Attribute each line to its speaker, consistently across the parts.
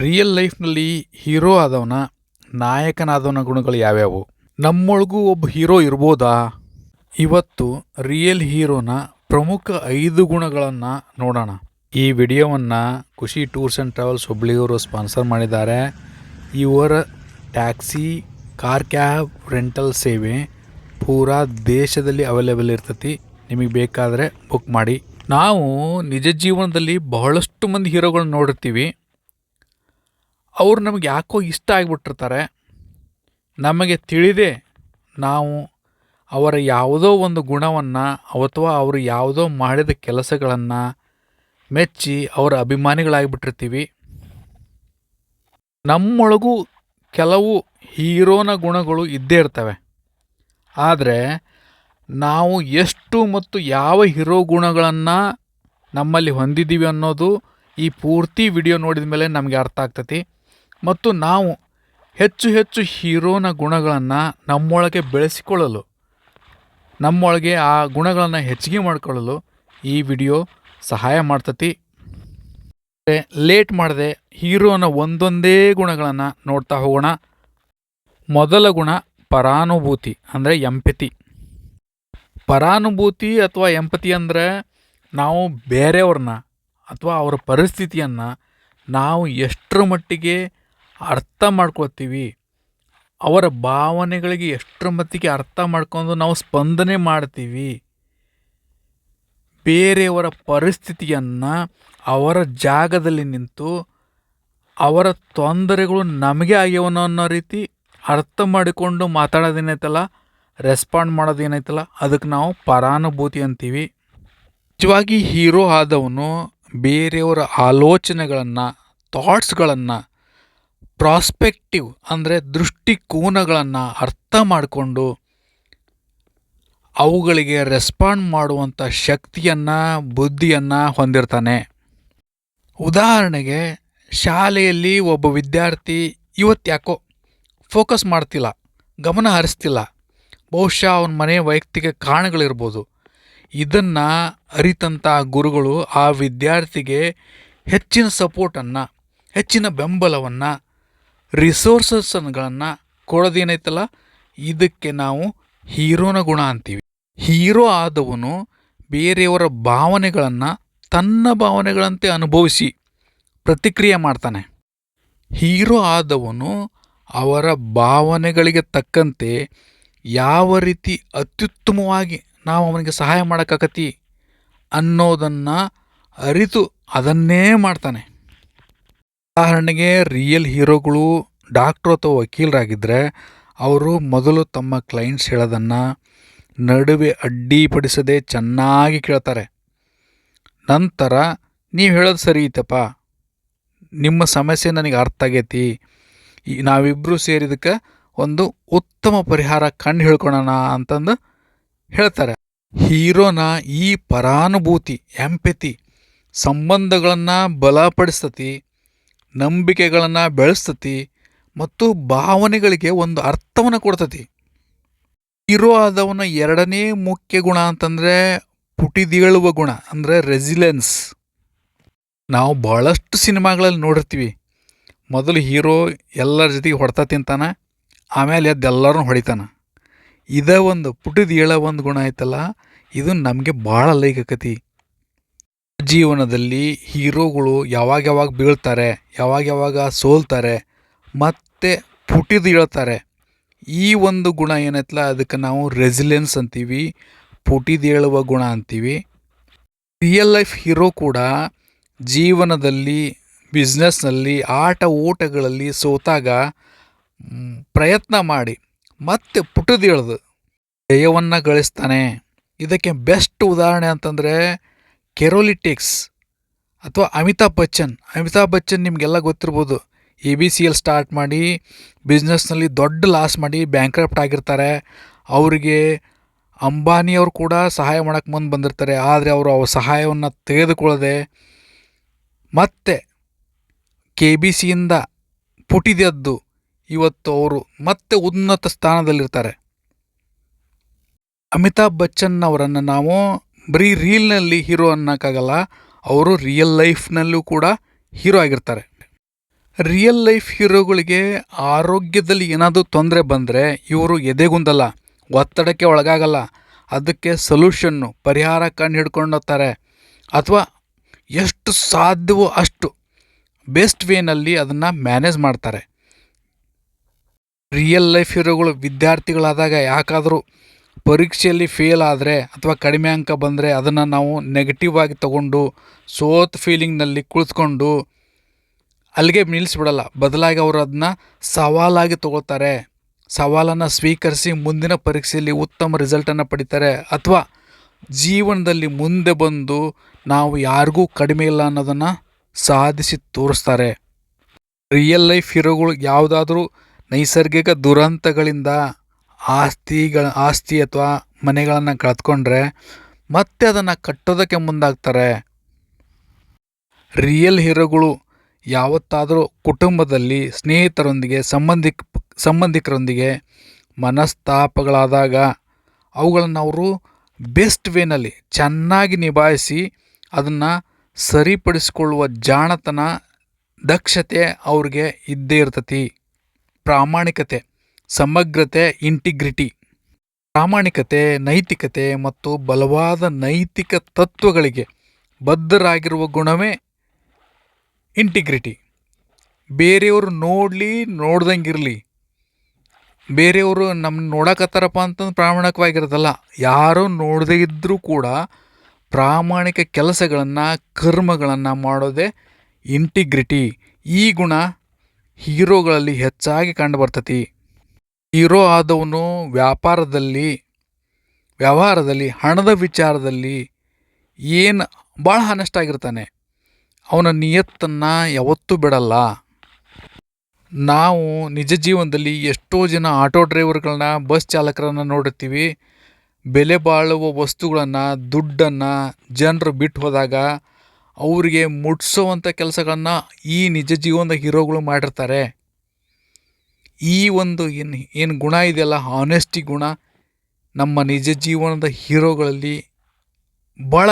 Speaker 1: Real ಲೈಫ್ನಲ್ಲಿ hero ಆದವನ, ನಾಯಕನಾದವನ ಗುಣಗಳು ಯಾವ್ಯಾವು? ನಮ್ಮೊಳಗೂ ಒಬ್ಬ ಹೀರೋ ಇರ್ಬೋದಾ? ಇವತ್ತು ರಿಯಲ್ ಹೀರೋನ ಪ್ರಮುಖ ಐದು ಗುಣಗಳನ್ನು ನೋಡೋಣ. ಈ ವಿಡಿಯೋವನ್ನು ಖುಷಿ ಟೂರ್ಸ್ ಆ್ಯಂಡ್ ಟ್ರಾವೆಲ್ಸ್ ಹುಬ್ಳಿಯವರು ಸ್ಪಾನ್ಸರ್ ಮಾಡಿದ್ದಾರೆ. ಇವರ ಟ್ಯಾಕ್ಸಿ, ಕಾರ್ ಕ್ಯಾಬ್ ರೆಂಟಲ್ ಸೇವೆ ಪೂರಾ ದೇಶದಲ್ಲಿ ಅವೈಲೇಬಲ್ ಇರ್ತೈತಿ. ನಿಮಗೆ ಬೇಕಾದರೆ ಬುಕ್ ಮಾಡಿ. ನಾವು ನಿಜ ಜೀವನದಲ್ಲಿ ಬಹಳಷ್ಟು ಮಂದಿ ಹೀರೋಗಳನ್ನ ನೋಡಿರ್ತೀವಿ. ಅವ್ರು ನಮಗೆ ಯಾಕೋ ಇಷ್ಟ ಆಗಿಬಿಟ್ಟಿರ್ತಾರೆ. ನಮಗೆ ತಿಳಿದೇ ನಾವು ಅವರ ಯಾವುದೋ ಒಂದು ಗುಣವನ್ನು ಅಥವಾ ಅವರು ಯಾವುದೋ ಮಾಡಿದ ಕೆಲಸಗಳನ್ನು ಮೆಚ್ಚಿ ಅವರ ಅಭಿಮಾನಿಗಳಾಗಿಬಿಟ್ಟಿರ್ತೀವಿ. ನಮ್ಮೊಳಗೂ ಕೆಲವು ಹೀರೋನ ಗುಣಗಳು ಇದ್ದೇ ಇರ್ತವೆ. ಆದರೆ ನಾವು ಎಷ್ಟು ಮತ್ತು ಯಾವ ಹೀರೋ ಗುಣಗಳನ್ನು ನಮ್ಮಲ್ಲಿ ಹೊಂದಿದ್ದೀವಿ ಅನ್ನೋದು ಈ ಪೂರ್ತಿ ವಿಡಿಯೋ ನೋಡಿದ ಮೇಲೆ ನಮಗೆ ಅರ್ಥ ಆಗ್ತೈತಿ. ಮತ್ತು ನಾವು ಹೆಚ್ಚು ಹೆಚ್ಚು ಹೀರೋನ ಗುಣಗಳನ್ನು ನಮ್ಮೊಳಗೆ ಬೆಳೆಸಿಕೊಳ್ಳಲು, ನಮ್ಮೊಳಗೆ ಆ ಗುಣಗಳನ್ನು ಹೆಚ್ಚಿಗೆ ಮಾಡಿಕೊಳ್ಳಲು ಈ ವಿಡಿಯೋ ಸಹಾಯ ಮಾಡ್ತತಿ. ಲೇಟ್ ಮಾಡದೆ ಹೀರೋನ ಒಂದೊಂದೇ ಗುಣಗಳನ್ನು ನೋಡ್ತಾ ಹೋಗೋಣ. ಮೊದಲ ಗುಣ ಪರಾನುಭೂತಿ, ಅಂದರೆ ಎಂಪತಿ. ಪರಾನುಭೂತಿ ಅಥವಾ ಎಂಪತಿ ಅಂದರೆ ನಾವು ಬೇರೆಯವ್ರನ್ನ ಅಥವಾ ಅವರ ಪರಿಸ್ಥಿತಿಯನ್ನು ನಾವು ಎಷ್ಟರ ಮಟ್ಟಿಗೆ ಅರ್ಥ ಮಾಡ್ಕೊಳ್ತೀವಿ ಅವರ ಭಾವನೆಗಳಿಗೆ ಎಷ್ಟರ ಮಟ್ಟಿಗೆ ಅರ್ಥ ಮಾಡ್ಕೊಂಡು ನಾವು ಸ್ಪಂದನೆ ಮಾಡ್ತೀವಿ. ಬೇರೆಯವರ ಪರಿಸ್ಥಿತಿಯನ್ನು ಅವರ ಜಾಗದಲ್ಲಿ ನಿಂತು ಅವರ ತೊಂದರೆಗಳು ನಮಗೆ ಆಗ್ಯವನೋ ಅನ್ನೋ ರೀತಿ ಅರ್ಥ ಮಾಡಿಕೊಂಡು ಮಾತಾಡೋದೇನೈತಲ್ಲ ರೆಸ್ಪಾಂಡ್ ಮಾಡೋದೇನೈತಲ್ಲ, ಅದಕ್ಕೆ ನಾವು ಪರಾನುಭೂತಿ ಅಂತೀವಿ. ನಿಜವಾಗಿ ಹೀರೋ ಆದವನು ಬೇರೆಯವರ ಆಲೋಚನೆಗಳನ್ನು ಥಾಟ್ಸ್ಗಳನ್ನು ಪ್ರಾಸ್ಪೆಕ್ಟಿವ್ ಅಂದರೆ ದೃಷ್ಟಿಕೋನಗಳನ್ನು ಅರ್ಥ ಮಾಡಿಕೊಂಡು ಅವುಗಳಿಗೆ ರೆಸ್ಪಾಂಡ್ ಮಾಡುವಂಥ ಶಕ್ತಿಯನ್ನು, ಬುದ್ಧಿಯನ್ನು ಹೊಂದಿರ್ತಾನೆ. ಉದಾಹರಣೆಗೆ ಶಾಲೆಯಲ್ಲಿ ಒಬ್ಬ ವಿದ್ಯಾರ್ಥಿ ಇವತ್ತು ಯಾಕೋ ಫೋಕಸ್ ಮಾಡ್ತಿಲ್ಲ, ಗಮನ ಹರಿಸ್ತಿಲ್ಲ. ಬಹುಶಃ ಅವನ ಮನೆ ವೈಯಕ್ತಿಕ ಕಾರಣಗಳಿರ್ಬೋದು. ಇದನ್ನು ಅರಿತಂಥ ಗುರುಗಳು ಆ ವಿದ್ಯಾರ್ಥಿಗೆ ಹೆಚ್ಚಿನ ಸಪೋರ್ಟನ್ನು ಹೆಚ್ಚಿನ ಬೆಂಬಲವನ್ನು ರಿಸೋರ್ಸಸ್ಗಳನ್ನು ಕೊಡೋದೇನೈತಲ್ಲ? ಇದಕ್ಕೆ ನಾವು ಹೀರೋನ ಗುಣ ಅಂತೀವಿ. ಹೀರೋ ಆದವನು ಬೇರೆಯವರ ಭಾವನೆಗಳನ್ನು ತನ್ನ ಭಾವನೆಗಳಂತೆ ಅನುಭವಿಸಿ ಪ್ರತಿಕ್ರಿಯೆ ಮಾಡ್ತಾನೆ. ಹೀರೋ ಆದವನು ಅವರ ಭಾವನೆಗಳಿಗೆ ತಕ್ಕಂತೆ ಯಾವ ರೀತಿ ಅತ್ಯುತ್ತಮವಾಗಿ ನಾವು ಅವನಿಗೆ ಸಹಾಯ ಮಾಡೋಕ್ಕಾಗತಿ ಅನ್ನೋದನ್ನು ಅರಿತು ಅದನ್ನೇ ಮಾಡ್ತಾನೆ. ಉದಾಹರಣೆಗೆ ರಿಯಲ್ ಹೀರೋಗಳು ಡಾಕ್ಟ್ರು ಅಥವಾ ವಕೀಲರಾಗಿದ್ದರೆ ಅವರು ಮೊದಲು ತಮ್ಮ ಕ್ಲೈಂಟ್ಸ್ ಹೇಳೋದನ್ನು ನಡುವೆ ಅಡ್ಡಿಪಡಿಸದೆ ಚೆನ್ನಾಗಿ ಕೇಳ್ತಾರೆ. ನಂತರ, ನೀವು ಹೇಳೋದು ಸರಿ ಇತ್ತಪ್ಪ ನಿಮ್ಮ ಸಮಸ್ಯೆ ನನಗೆ ಅರ್ಥ ಆಗೈತಿ. ನಾವಿಬ್ಬರು ಸೇರಿದಕ್ಕೆ ಒಂದು ಉತ್ತಮ ಪರಿಹಾರ ಕಂಡು ಹೇಳ್ಕೊಳೋಣ ಅಂತಂದು ಹೇಳ್ತಾರೆ. ಹೀರೋನ ಈ ಪರಾನುಭೂತಿ ಎಂಪತಿ ಸಂಬಂಧಗಳನ್ನು ಬಲಪಡಿಸ್ತತಿ. ನಂಬಿಕೆಗಳನ್ನು ಬೆಳೆಸ್ತತಿ ಮತ್ತು ಭಾವನೆಗಳಿಗೆ ಒಂದು ಅರ್ಥವನ್ನು ಕೊಡ್ತತಿ. ಇರೋ ಆದವನ ಎರಡನೇ ಮುಖ್ಯ ಗುಣ ಅಂತಂದರೆ ಪುಟಿದೇಳುವ ಗುಣ, ಅಂದರೆ ರೆಸಿಲೆನ್ಸ್ ನಾವು ಭಾಳಷ್ಟು ಸಿನಿಮಾಗಳಲ್ಲಿ ನೋಡಿರ್ತೀವಿ. ಮೊದಲು ಹೀರೋ ಎಲ್ಲರ ಜೊತೆಗೆ ಹೊಡ್ತಾ ತಿಂತಾನೆ, ಆಮೇಲೆ ಎಲ್ಲರನ್ನೂ ಹೊಡಿತಾನೆ. ಇದೇ ಒಂದು ಪುಟಿದೇಳೋ ಒಂದು ಗುಣ ಐತಲ್ಲ, ಇದು ನಮಗೆ ಭಾಳ ಲೈಕ್ ಆಕತಿ ಜೀವನದಲ್ಲಿ ಹೀರೋಗಳು ಯಾವಾಗ ಯಾವಾಗ ಬೀಳ್ತಾರೆ ಯಾವಾಗ ಯಾವಾಗ ಸೋಲ್ತಾರೆ, ಮತ್ತೆ ಪುಟಿದು ಹೇಳ್ತಾರೆ. ಈ ಒಂದು ಗುಣ ಏನೈತಲ್ಲ, ಅದಕ್ಕೆ ನಾವು ರೆಸಿಲೆನ್ಸ್ ಅಂತೀವಿ, ಪುಟಿದು ಹೇಳುವ ಗುಣ ಅಂತೀವಿ. ರಿಯಲ್ ಲೈಫ್ ಹೀರೋ ಕೂಡ ಜೀವನದಲ್ಲಿ ಬಿಸ್ನೆಸ್ನಲ್ಲಿ ಆಟ ಓಟಗಳಲ್ಲಿ ಸೋತಾಗ ಪ್ರಯತ್ನ ಮಾಡಿ, ಮತ್ತೆ ಪುಟದೇಳ್ದು ಜಯವನ್ನು ಗಳಿಸ್ತಾನೆ. ಇದಕ್ಕೆ ಬೆಸ್ಟ್ ಉದಾಹರಣೆ ಅಂತಂದರೆ ಕೆರೋಲಿಟಿಕ್ಸ್ ಅಥವಾ ಅಮಿತಾಬ್ ಬಚ್ಚನ್. ಅಮಿತಾಬ್ ಬಚ್ಚನ್ ನಿಮಗೆಲ್ಲ ಗೊತ್ತಿರ್ಬೋದು. A B C L start ಮಾಡಿ ಬಿಸ್ನೆಸ್ನಲ್ಲಿ ದೊಡ್ಡ ಲಾಸ್ ಮಾಡಿ ಬ್ಯಾಂಕ್ರಪ್ಟ್ ಆಗಿರ್ತಾರೆ. ಅವರಿಗೆ ಅಂಬಾನಿಯವರು ಕೂಡ ಸಹಾಯ ಮಾಡೋಕ್ಕೆ ಮುಂದೆ ಬಂದಿರ್ತಾರೆ. ಆದರೆ ಅವರು ಅವ್ರ ಸಹಾಯವನ್ನು ತೆಗೆದುಕೊಳ್ಳದೆ ಮತ್ತೆ ಕೆ ಬಿ ಸಿಯಿಂದ ಪುಟಿದೆದ್ದು ಇವತ್ತು ಅವರು ಮತ್ತೆ ಉನ್ನತ ಸ್ಥಾನದಲ್ಲಿರ್ತಾರೆ. ಅಮಿತಾಬ್ ಬಚ್ಚನ್ ಅವರನ್ನು ನಾವು ಬರೀ ರೀಲ್ನಲ್ಲಿ ಹೀರೋ ಅನ್ನೋಕ್ಕಾಗಲ್ಲ, ಅವರು ರಿಯಲ್ ಲೈಫ್ನಲ್ಲೂ ಕೂಡ ಹೀರೋ ಆಗಿರ್ತಾರೆ. ರಿಯಲ್ ಲೈಫ್ ಹೀರೋಗಳಿಗೆ ಆರೋಗ್ಯದಲ್ಲಿ ಏನಾದರೂ ತೊಂದರೆ ಬಂದರೆ ಇವರು ಎದೆಗುಂದಲ್ಲ, ಒತ್ತಡಕ್ಕೆ ಒಳಗಾಗಲ್ಲ, ಅದಕ್ಕೆ ಸೊಲ್ಯೂಷನ್ನು ಪರಿಹಾರ ಕಂಡು ಹಿಡ್ಕೊಂಡೋಗ್ತಾರೆ ಅಥವಾ ಎಷ್ಟು ಸಾಧ್ಯವೋ ಅಷ್ಟು ಬೆಸ್ಟ್ ವೇನಲ್ಲಿ ಅದನ್ನು ಮ್ಯಾನೇಜ್ ಮಾಡ್ತಾರೆ. ರಿಯಲ್ ಲೈಫ್ ಹೀರೋಗಳು ವಿದ್ಯಾರ್ಥಿಗಳಾದಾಗ ಯಾಕಾದರೂ ಪರೀಕ್ಷೆಯಲ್ಲಿ ಫೇಲ್ ಆದರೆ ಅಥವಾ ಕಡಿಮೆ ಅಂಕ ಬಂದರೆ ಅದನ್ನು ನಾವು ನೆಗೆಟಿವ್ ಆಗಿ ತಗೊಂಡು ಸೋತ್ ಫೀಲಿಂಗ್ನಲ್ಲಿ ಕುಳಿತ್ಕೊಂಡು ಅಲ್ಲಿಗೆ ನಿಲ್ಲಿಸ್ಬಿಡಲ್ಲ ಬದಲಾಗಿ ಅವರು ಅದನ್ನ ಸವಾಲಾಗಿ ತಗೊಳ್ತಾರೆ. ಸವಾಲನ್ನು ಸ್ವೀಕರಿಸಿ ಮುಂದಿನ ಪರೀಕ್ಷೆಯಲ್ಲಿ ಉತ್ತಮ ರಿಸಲ್ಟನ್ನು ಪಡಿತಾರೆ. ಅಥವಾ ಜೀವನದಲ್ಲಿ ಮುಂದೆ ಬಂದು ನಾವು ಯಾರಿಗೂ ಕಡಿಮೆ ಇಲ್ಲ ಅನ್ನೋದನ್ನು ಸಾಧಿಸಿ ತೋರಿಸ್ತಾರೆ. ರಿಯಲ್ ಲೈಫ್ ಹೀರೋಗಳು ಯಾವುದಾದ್ರೂ ನೈಸರ್ಗಿಕ ದುರಂತಗಳಿಂದ ಆಸ್ತಿಗಳ, ಆಸ್ತಿ ಅಥವಾ ಮನೆಗಳನ್ನು ಕಳೆದುಕೊಂಡ್ರೆ ಮತ್ತೆ ಅದನ್ನು ಕಟ್ಟೋದಕ್ಕೆ ಮುಂದಾಗ್ತಾರೆ. ರಿಯಲ್ ಹೀರೋಗಳು ಯಾವತ್ತಾದರೂ ಕುಟುಂಬದಲ್ಲಿ ಸ್ನೇಹಿತರೊಂದಿಗೆ, ಸಂಬಂಧಿಕ, ಸಂಬಂಧಿಕರೊಂದಿಗೆ ಮನಸ್ತಾಪಗಳಾದಾಗ ಅವುಗಳನ್ನು ಅವರು ಬೆಸ್ಟ್ ವೇನಲ್ಲಿ ಚೆನ್ನಾಗಿ ನಿಭಾಯಿಸಿ ಅದನ್ನು ಸರಿಪಡಿಸಿಕೊಳ್ಳುವ ಜಾಣತನ, ದಕ್ಷತೆ ಅವ್ರಿಗೆ ಇದ್ದೇ ಇರ್ತತಿ. ಪ್ರಾಮಾಣಿಕತೆ. ಸಮಗ್ರತೆ ಇಂಟಿಗ್ರಿಟಿ ಪ್ರಾಮಾಣಿಕತೆ, ನೈತಿಕತೆ ಮತ್ತು ಬಲವಾದ ನೈತಿಕ ತತ್ವಗಳಿಗೆ ಬದ್ಧರಾಗಿರುವ ಗುಣವೇ ಇಂಟಿಗ್ರಿಟಿ ಬೇರೆಯವರು ನೋಡಲಿ, ನೋಡ್ದಂಗಿರಲಿ. ಬೇರೆಯವರು ನಮ್ಮ ನೋಡಕತ್ತಾರಪ್ಪ ಅಂತಂದು ಪ್ರಾಮಾಣಿಕವಾಗಿರೋದಲ್ಲ, ಯಾರೋ ನೋಡದೇ ಇದ್ದರೂ ಕೂಡ ಪ್ರಾಮಾಣಿಕ ಕೆಲಸಗಳನ್ನು, ಕರ್ಮಗಳನ್ನು ಮಾಡೋದೇ ಇಂಟಿಗ್ರಿಟಿ ಈ ಗುಣ ಹೀರೋಗಳಲ್ಲಿ ಹೆಚ್ಚಾಗಿ ಕಂಡುಬರ್ತತಿ ಹೀರೋ ಆದವನು ವ್ಯಾಪಾರದಲ್ಲಿ, ವ್ಯವಹಾರದಲ್ಲಿ, ಹಣದ ವಿಚಾರದಲ್ಲಿ ಏನು ಭಾಳ ಹಾನೆಸ್ಟ್ ಆಗಿರ್ತಾನೆ. ಅವನ ನಿಯತ್ತನ್ನು ಯಾವತ್ತೂ ಬಿಡಲ್ಲ. ನಾವು ನಿಜ ಜೀವನದಲ್ಲಿ ಎಷ್ಟೋ ಜನ ಆಟೋ ಡ್ರೈವರ್ಗಳನ್ನ, ಬಸ್ ಚಾಲಕರನ್ನು ನೋಡಿರ್ತೀವಿ. ಬೆಲೆ ಬಾಳುವ ವಸ್ತುಗಳನ್ನು, ದುಡ್ಡನ್ನು ಜನರು ಬಿಟ್ಟು ಹೋದಾಗ ಅವರಿಗೆ ಮುಟ್ಸೋವಂಥ ಕೆಲಸಗಳನ್ನು ಈ ನಿಜ ಜೀವನದ ಹೀರೋಗಳು ಮಾಡಿರ್ತಾರೆ. ಈ ಒಂದು ಏನು ಏನು ಗುಣ ಇದೆಯಲ್ಲ ಹಾನೆಸ್ಟಿ ಗುಣ ನಮ್ಮ ನಿಜ ಜೀವನದ ಹೀರೋಗಳಲ್ಲಿ ಭಾಳ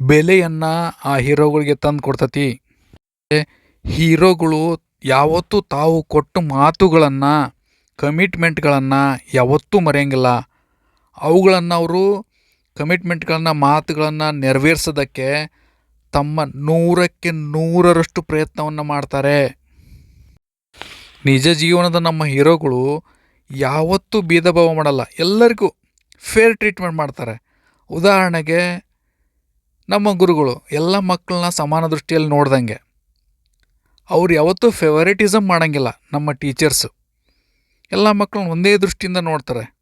Speaker 1: ಬೆಲೆಯನ್ನು ಆ ಹೀರೋಗಳಿಗೆ ತಂದು ಕೊಡ್ತತಿ. ಹೀರೋಗಳು ಯಾವತ್ತೂ ತಾವು ಕೊಟ್ಟ ಮಾತುಗಳನ್ನು ಕಮಿಟ್ಮೆಂಟ್ಗಳನ್ನು ಯಾವತ್ತೂ ಮರೆಯಂಗಿಲ್ಲ. ಅವುಗಳನ್ನು ಅವರು ಕಮಿಟ್ಮೆಂಟ್ಗಳನ್ನು ಮಾತುಗಳನ್ನು ನೆರವೇರಿಸೋದಕ್ಕೆ ತಮ್ಮ ನೂರಕ್ಕೆ ನೂರರಷ್ಟು ಪ್ರಯತ್ನವನ್ನು ಮಾಡ್ತಾರೆ. ನಿಜ ಜೀವನದ ನಮ್ಮ ಹೀರೋಗಳು ಯಾವತ್ತೂ ಭೇದ ಭಾವ ಮಾಡಲ್ಲ. ಎಲ್ಲರಿಗೂ ಫೇರ್ ಟ್ರೀಟ್ಮೆಂಟ್ ಮಾಡ್ತಾರೆ. ಉದಾಹರಣೆಗೆ ನಮ್ಮ ಗುರುಗಳು, ಎಲ್ಲ ಮಕ್ಕಳನ್ನ ಸಮಾನ ದೃಷ್ಟಿಯಲ್ಲಿ ನೋಡ್ದಂಗೆ. ಅವ್ರು ಯಾವತ್ತೂ ಫೇವರೇಟಿಸಮ್ ಮಾಡೋಂಗಿಲ್ಲ ನಮ್ಮ ಟೀಚರ್ಸು ಎಲ್ಲ ಮಕ್ಕಳನ್ನ ಒಂದೇ ದೃಷ್ಟಿಯಿಂದ ನೋಡ್ತಾರೆ.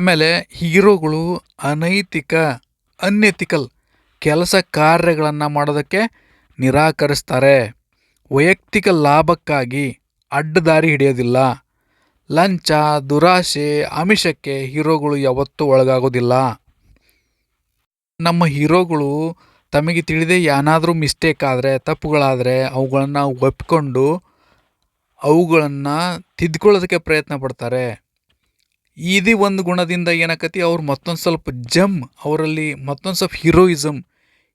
Speaker 1: ಆಮೇಲೆ ಹೀರೋಗಳು ಅನೈತಿಕ ಅನ್ಯತಿಕಲ್ ಕೆಲಸ ಕಾರ್ಯಗಳನ್ನು ಮಾಡೋದಕ್ಕೆ ನಿರಾಕರಿಸ್ತಾರೆ. ವೈಯಕ್ತಿಕ ಲಾಭಕ್ಕಾಗಿ ಅಡ್ಡದಾರಿ ಹಿಡಿಯೋದಿಲ್ಲ. ಲಂಚ ದುರಾಶೆ ಆಮಿಷಕ್ಕೆ ಹೀರೋಗಳು ಯಾವತ್ತೂ ಒಳಗಾಗೋದಿಲ್ಲ. ನಮ್ಮ ಹೀರೋಗಳು ತಮಗೆ ತಿಳಿದೇ ಏನಾದರೂ ಮಿಸ್ಟೇಕ್ ಆದರೆ, ತಪ್ಪುಗಳಾದರೆ ಅವುಗಳನ್ನು ಒಪ್ಪಿಕೊಂಡು ಅವುಗಳನ್ನು ತಿದ್ಕೊಳ್ಳೋದಕ್ಕೆ ಪ್ರಯತ್ನ ಪಡ್ತಾರೆ. ಇದೇ ಒಂದು ಗುಣದಿಂದ ಏನಾಕತಿ, ಅವ್ರು ಮತ್ತೊಂದು ಸ್ವಲ್ಪ ಜಮ್, ಅವರಲ್ಲಿ ಮತ್ತೊಂದು ಸ್ವಲ್ಪ ಹೀರೋಯಿಸಮ್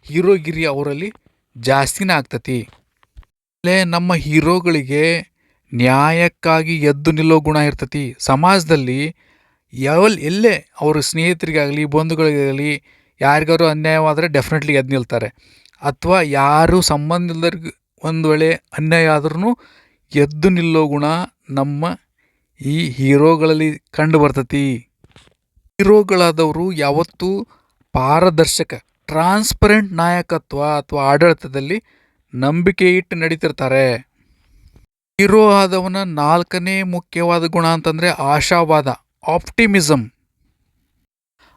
Speaker 1: ಹೀರೋಗಿರಿ ಅವರಲ್ಲಿ ಜಾಸ್ತಿನೇ ಆಗ್ತತಿ. ಆಮೇಲೆ ನಮ್ಮ ಹೀರೋಗಳಿಗೆ ನ್ಯಾಯಕ್ಕಾಗಿ ಎದ್ದು ನಿಲ್ಲೋ ಗುಣ ಇರ್ತತಿ. ಸಮಾಜದಲ್ಲಿ ಯಾವಲ್, ಎಲ್ಲೇ ಅವ್ರ ಸ್ನೇಹಿತರಿಗಾಗಲಿ, ಬಂಧುಗಳಿಗಾಗಲಿ ಯಾರಿಗಾರು ಅನ್ಯಾಯವಾದರೆ ಡೆಫಿನೆಟ್ಲಿ ಎದ್ದು ನಿಲ್ತಾರೆ. ಅಥವಾ ಯಾರು ಸಂಬಂಧ ಇಲ್ದವ್ರಿಗೆ ಒಂದು ವೇಳೆ ಅನ್ಯಾಯ ಆದ್ರೂ ಎದ್ದು ನಿಲ್ಲೋ ಗುಣ ನಮ್ಮ ಈ ಹೀರೋಗಳಲ್ಲಿ ಕಂಡು ಬರ್ತತಿ. ಹೀರೋಗಳಾದವರು ಯಾವತ್ತೂ ಪಾರದರ್ಶಕ ಟ್ರಾನ್ಸ್ಪರೆಂಟ್ ನಾಯಕತ್ವ ಅಥವಾ ಆಡಳಿತದಲ್ಲಿ ನಂಬಿಕೆ ಇಟ್ಟು ನಡೀತಿರ್ತಾರೆ. ಹೀರೋ ಆದವನ ನಾಲ್ಕನೇ ಮುಖ್ಯವಾದ ಗುಣ ಅಂತಂದರೆ ಆಶಾವಾದ ಆಪ್ಟಿಮಿಸಮ್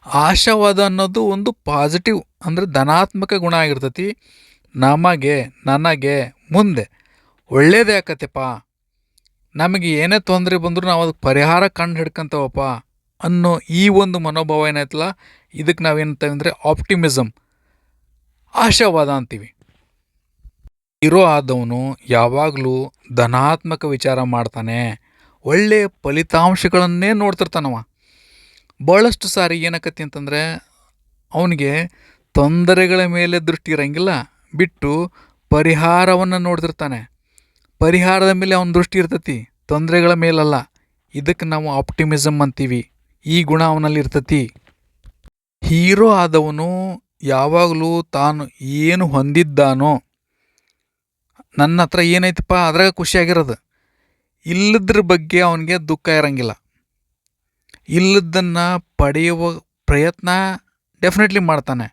Speaker 1: ಆಶಾವಾದ ಅನ್ನೋದು ಒಂದು ಪಾಸಿಟಿವ್ ಅಂದರೆ ಧನಾತ್ಮಕ ಗುಣ ಆಗಿರ್ತತಿ. ನಮಗೆ, ನನಗೆ, ಮುಂದೆ. ಒಳ್ಳೇದೇ ಆಕತೆಪ್ಪ ನಮಗೆ ಏನೇ ತೊಂದರೆ ಬಂದರೂ ನಾವು ಅದಕ್ಕೆ ಪರಿಹಾರ ಕಂಡು ಹಿಡ್ಕೊಂತವಪ್ಪ ಅನ್ನೋ ಈ ಒಂದು ಮನೋಭಾವ ಏನಾಯ್ತಲ್ಲ, ಇದಕ್ಕೆ ನಾವೇನಂತೀವಿ ಅಂದರೆ ಆಪ್ಟಿಮಿಸಮ್ ಆಶಾವಾದ ಅಂತೀವಿ. ಹೀರೋ ಆದವನು ಯಾವಾಗಲೂ ಧನಾತ್ಮಕ ವಿಚಾರ ಮಾಡ್ತಾನೆ. ಒಳ್ಳೆಯ ಫಲಿತಾಂಶಗಳನ್ನೇ ನೋಡ್ತಿರ್ತಾನವ. ಭಾಳಷ್ಟು ಸಾರಿ ಏನಾಕತ್ತಿ ಅಂತಂದರೆ, ಅವನಿಗೆ ತೊಂದರೆಗಳ ಮೇಲೆ ದೃಷ್ಟಿ ಇರಂಗಿಲ್ಲ. ಬಿಟ್ಟು ಪರಿಹಾರವನ್ನು ನೋಡ್ತಿರ್ತಾನೆ. ಪರಿಹಾರದ ಮೇಲೆ ಅವನ ದೃಷ್ಟಿ ಇರ್ತತಿ, ತೊಂದರೆಗಳ ಮೇಲಲ್ಲ. ಇದಕ್ಕೆ ನಾವು ಆಪ್ಟಿಮಿಸಮ್ ಅಂತೀವಿ. ಈ ಗುಣ ಅವನಲ್ಲಿ ಇರ್ತತಿ. ಹೀರೋ ಆದವನು ಯಾವಾಗಲೂ ತಾನು ಏನು ಹೊಂದಿದ್ದಾನೋ ನನ್ನ ಹತ್ರ ಏನೈತಪ್ಪ? ಅದ್ರಾಗ ಖುಷಿಯಾಗಿರೋದು ಇಲ್ಲದ್ರ ಬಗ್ಗೆ ಅವನಿಗೆ ದುಃಖ ಇರಂಗಿಲ್ಲ. ಇಲ್ಲದನ್ನು ಪಡೆಯುವ ಪ್ರಯತ್ನ ಡೆಫಿನೆಟ್ಲಿ ಮಾಡ್ತಾನೆ.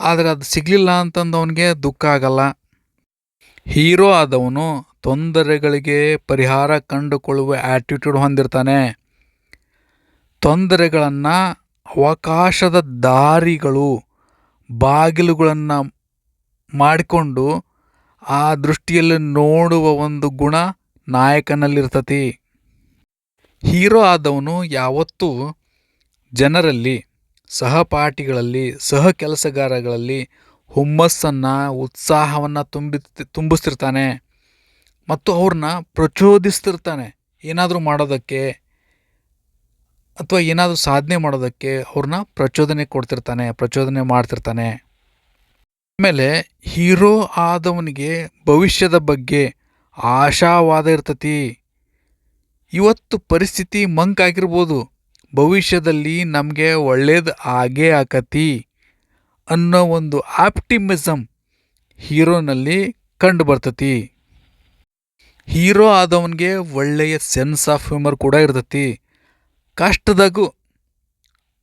Speaker 1: ಆದರೆ ಅದು ಸಿಗಲಿಲ್ಲ ಅಂತಂದು ಅವನಿಗೆ ದುಃಖ ಆಗಲ್ಲ. ಹೀರೋ ಆದವನು ತೊಂದರೆಗಳಿಗೆ ಪರಿಹಾರ ಕಂಡುಕೊಳ್ಳುವ ಆ್ಯಟಿಟ್ಯೂಡ್ ಹೊಂದಿರ್ತಾನೆ. ತೊಂದರೆಗಳನ್ನು ಅವಕಾಶದ ದಾರಿಗಳು ಬಾಗಿಲುಗಳನ್ನು ಮಾಡಿಕೊಂಡು ಆ ದೃಷ್ಟಿಯಲ್ಲಿ ನೋಡುವ ಒಂದು ಗುಣ ನಾಯಕನಲ್ಲಿರ್ತತಿ. ಹೀರೋ ಆದವನು ಯಾವತ್ತೂ ಜನರಲ್ಲಿ, ಸಹಪಾಠಿಗಳಲ್ಲಿ, ಸಹ ಕೆಲಸಗಾರಗಳಲ್ಲಿ ಹುಮ್ಮಸ್ಸನ್ನು, ಉತ್ಸಾಹವನ್ನು ತುಂಬಿ ತುಂಬಿಸ್ತಿರ್ತಾನೆ. ಮತ್ತು ಅವ್ರನ್ನ ಪ್ರಚೋದಿಸ್ತಿರ್ತಾನೆ. ಏನಾದರೂ ಮಾಡೋದಕ್ಕೆ ಅಥವಾ ಏನಾದರೂ ಸಾಧನೆ ಮಾಡೋದಕ್ಕೆ ಅವ್ರನ್ನ ಪ್ರಚೋದನೆ ಕೊಡ್ತಿರ್ತಾನೆ, ಪ್ರಚೋದನೆ ಮಾಡ್ತಿರ್ತಾನೆ. ಆಮೇಲೆ ಹೀರೋ ಆದವನಿಗೆ ಭವಿಷ್ಯದ ಬಗ್ಗೆ ಆಶಾವಾದ ಇರ್ತತಿ. ಇವತ್ತು ಪರಿಸ್ಥಿತಿ ಮಂಕಾಗಿರ್ಬೋದು ಭವಿಷ್ಯದಲ್ಲಿ ನಮಗೆ ಒಳ್ಳೇದು ಆಗೇ ಆಕತಿ ಅನ್ನೋ ಒಂದು ಆಪ್ಟಿಮಿಸಮ್ ಹೀರೋನಲ್ಲಿ ಕಂಡು ಬರ್ತತಿ. ಹೀರೋ ಆದವನಿಗೆ ಒಳ್ಳೆಯ ಸೆನ್ಸ್ ಆಫ್ ಹ್ಯೂಮರ್ ಕೂಡ ಇರ್ತತಿ. ಕಷ್ಟದಾಗೂ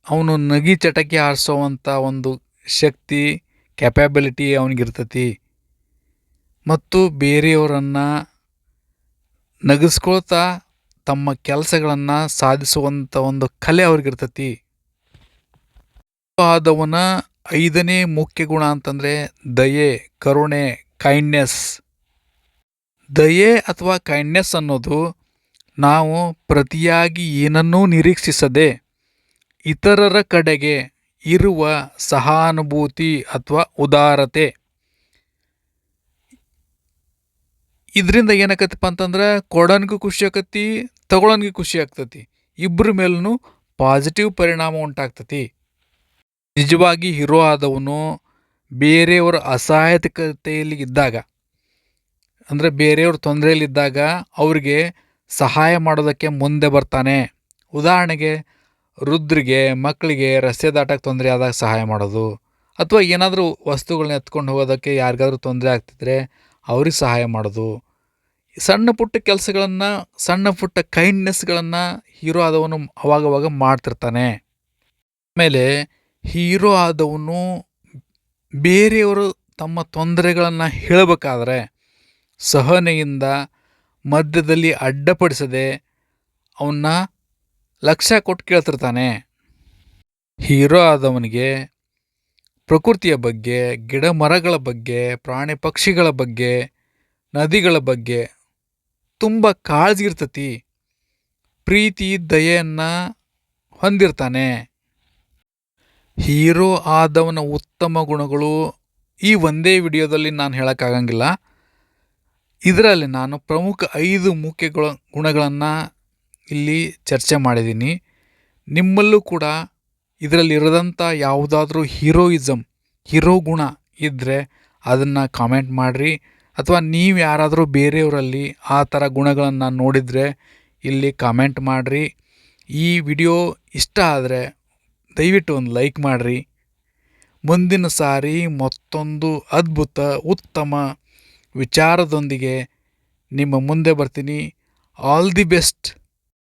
Speaker 1: ಅವನು ನಗಿ ಚಟಕಿ ಆರಿಸೋವಂಥ ಒಂದು ಶಕ್ತಿ ಕೆಪ್ಯಾಬಿಲಿಟಿ ಅವನಿಗಿರ್ತತಿ. ಮತ್ತು ಬೇರೆಯವರನ್ನು ನಗಿಸ್ಕೊಳ್ತಾ ತಮ್ಮ ಕೆಲಸಗಳನ್ನು ಸಾಧಿಸುವಂಥ ಒಂದು ಕಲೆ ಅವ್ರಿಗಿರ್ತತಿ. ಆದವನ ಐದನೇ ಮುಖ್ಯ ಗುಣ ಅಂತಂದರೆ ದಯೆ, ಕರುಣೆ ಕೈಂಡ್ನೆಸ್ ದಯೆ ಅಥವಾ ಕೈಂಡ್ನೆಸ್ ಅನ್ನೋದು ನಾವು ಪ್ರತಿಯಾಗಿ ಏನನ್ನೂ ನಿರೀಕ್ಷಿಸದೆ ಇತರರ ಕಡೆಗೆ ಇರುವ ಸಹಾನುಭೂತಿ ಅಥವಾ ಉದಾರತೆ. ಇದರಿಂದ ಏನಾಕತ್ತಪ್ಪ ಅಂತಂದ್ರೆ ಕೊಡೋನ್ಗೂ ಖುಷಿ ಆಗತ್ತಿ ತಗೊಳೋನ್ಗೆ ಖುಷಿ ಆಗ್ತತಿ. ಇಬ್ಬರ ಮೇಲೂ ಪಾಸಿಟಿವ್ ಪರಿಣಾಮ ಉಂಟಾಗ್ತತಿ. ನಿಜವಾಗಿ ಹೀರೋ ಆದವನು ಬೇರೆಯವರ ಅಸಹಾಯಕತೆಯಲ್ಲಿ ಇದ್ದಾಗ, ಅಂದರೆ ಬೇರೆಯವ್ರ ತೊಂದರೆಯಲ್ಲಿದ್ದಾಗ ಅವ್ರಿಗೆ ಸಹಾಯ ಮಾಡೋದಕ್ಕೆ ಮುಂದೆ ಬರ್ತಾನೆ. ಉದಾಹರಣೆಗೆ ವೃದ್ಧರಿಗೆ, ಮಕ್ಕಳಿಗೆ ರಸ್ತೆ ದಾಟಕ್ಕೆ ತೊಂದರೆ ಆದಾಗ ಸಹಾಯ ಮಾಡೋದು? ಅಥವಾ ಏನಾದರೂ ವಸ್ತುಗಳನ್ನ ಎತ್ಕೊಂಡು ಹೋಗೋದಕ್ಕೆ ಯಾರಿಗಾದ್ರೂ ತೊಂದರೆ ಆಗ್ತಿದ್ರೆ ಅವ್ರಿಗೆ ಸಹಾಯ ಮಾಡೋದು? ಸಣ್ಣ ಪುಟ್ಟ ಕೆಲಸಗಳನ್ನು, ಸಣ್ಣ ಪುಟ್ಟ ಕೈಂಡ್ನೆಸ್ಗಳನ್ನು ಹೀರೋ ಆದವನು ಅವಾಗವಾಗ ಮಾಡ್ತಿರ್ತಾನೆ. ಆಮೇಲೆ ಹೀರೋ ಆದವನು ಬೇರೆಯವರು ತಮ್ಮ ತೊಂದರೆಗಳನ್ನು ಹೇಳಬೇಕಾದ್ರೆ ಸಹನೆಯಿಂದ ಮಧ್ಯದಲ್ಲಿ ಅಡ್ಡಪಡಿಸದೆ ಅವನ್ನ ಲಕ್ಷ್ಯ ಕೊಟ್ಟು ಕೇಳ್ತಿರ್ತಾನೆ. ಹೀರೋ ಆದವನಿಗೆ ಪ್ರಕೃತಿಯ ಬಗ್ಗೆ, ಗಿಡ ಮರಗಳ ಬಗ್ಗೆ, ಪ್ರಾಣಿ ಪಕ್ಷಿಗಳ ಬಗ್ಗೆ, ನದಿಗಳ ಬಗ್ಗೆ ತುಂಬ ಕಾಳಜಿ ಇರ್ತತಿ. ಪ್ರೀತಿ, ದಯೆಯನ್ನು ಹೊಂದಿರ್ತಾನೆ. ಹೀರೋ ಆದವನ ಉತ್ತಮ ಗುಣಗಳು ಈ ಒಂದೇ ವಿಡಿಯೋದಲ್ಲಿ ನಾನು ಹೇಳೋಕ್ಕಾಗಂಗಿಲ್ಲ. ಇದರಲ್ಲಿ ನಾನು ಪ್ರಮುಖ ಐದು ಮುಖ್ಯ ಗುಣ ಗುಣಗಳನ್ನು ಇಲ್ಲಿ ಚರ್ಚೆ ಮಾಡಿದ್ದೀನಿ. ನಿಮ್ಮಲ್ಲೂ ಕೂಡ ಇದರಲ್ಲಿರದಂಥ ಯಾವುದಾದ್ರೂ ಹೀರೋಯಿಸಮ್ ಹೀರೋ ಗುಣ ಇದ್ದರೆ ಅದನ್ನು ಕಾಮೆಂಟ್ ಮಾಡಿರಿ. ಅಥವಾ ನೀವು ಯಾರಾದರೂ ಬೇರೆಯವರಲ್ಲಿ ಆ ಥರ ಗುಣಗಳನ್ನು ನೋಡಿದರೆ ಇಲ್ಲಿ ಕಾಮೆಂಟ್ ಮಾಡಿರಿ. ಈ ವಿಡಿಯೋ ಇಷ್ಟ ಆದರೆ ದಯವಿಟ್ಟು ಒಂದು ಲೈಕ್ ಮಾಡಿರಿ. ಮುಂದಿನ ಸಾರಿ ಮತ್ತೊಂದು ಅದ್ಭುತ, ಉತ್ತಮ ವಿಚಾರದೊಂದಿಗೆ ನಿಮ್ಮ ಮುಂದೆ ಬರ್ತೀನಿ. All the best